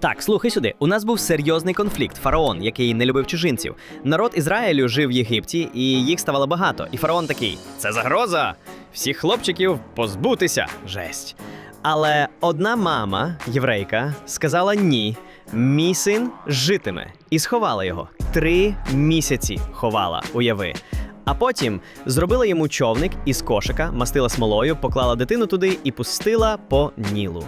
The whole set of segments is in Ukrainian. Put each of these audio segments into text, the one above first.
Так, слухай сюди. У нас був серйозний конфлікт. Фараон, який не любив чужинців. Народ Ізраїлю жив в Єгипті, і їх ставало багато. І фараон такий: це загроза! Всіх хлопчиків позбутися. Жесть. Але одна мама, єврейка, сказала ні. Мій син житиме і сховала його. Три місяці ховала, уяви. А потім зробила йому човник із кошика, мастила смолою, поклала дитину туди і пустила по Нілу.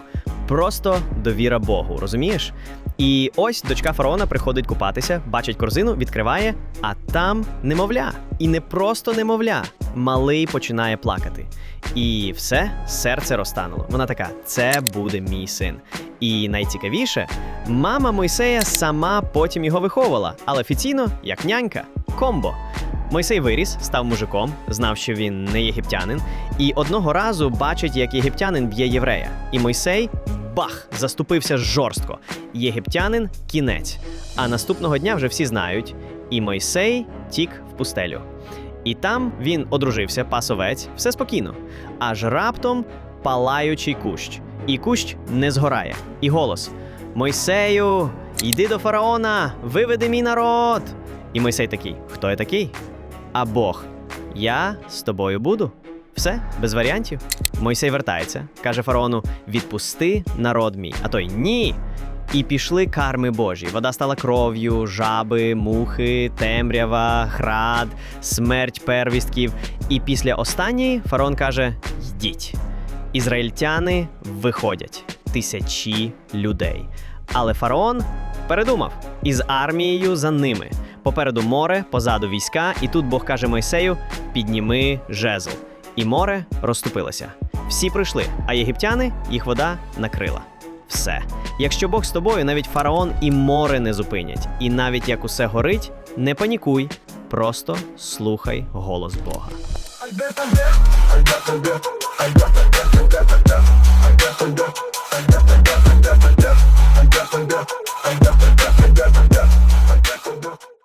Просто довіра Богу, розумієш? І ось дочка фараона приходить купатися, бачить корзину, відкриває, а там немовля. І не просто немовля. Малий починає плакати. І все, серце розтануло. Вона така: це буде мій син. І найцікавіше, мама Мойсея сама потім його виховувала, але офіційно як нянька, комбо. Мойсей виріс, став мужиком, знав, що він не єгиптянин, і одного разу бачить, як єгиптянин б'є єврея. І Мойсей бах! заступився жорстко. Єгиптянин кінець. А наступного дня вже всі знають. І Мойсей тік в пустелю. І там він одружився, пас овець, все спокійно. Аж раптом палаючий кущ. І кущ не згорає. І голос: Мойсею, йди до фараона, виведи мій народ. І Мойсей такий: Хто я такий? А Бог, я з тобою буду. Все, без варіантів. Мойсей вертається, каже фараону: відпусти народ мій. А той ні. І пішли карми Божі. Вода стала кров'ю, жаби, мухи, темрява, град, смерть первістків. І після останньої фараон каже: Йдіть. Ізраїльтяни виходять тисячі людей. Але фараон передумав із армією за ними. Попереду море, позаду війська, і тут Бог каже Мойсею: підніми жезл. І море розступилося. Всі прийшли, а єгиптяни їх вода накрила. Все. Якщо Бог з тобою, навіть фараон і море не зупинять. І навіть як усе горить, не панікуй, просто слухай голос Бога.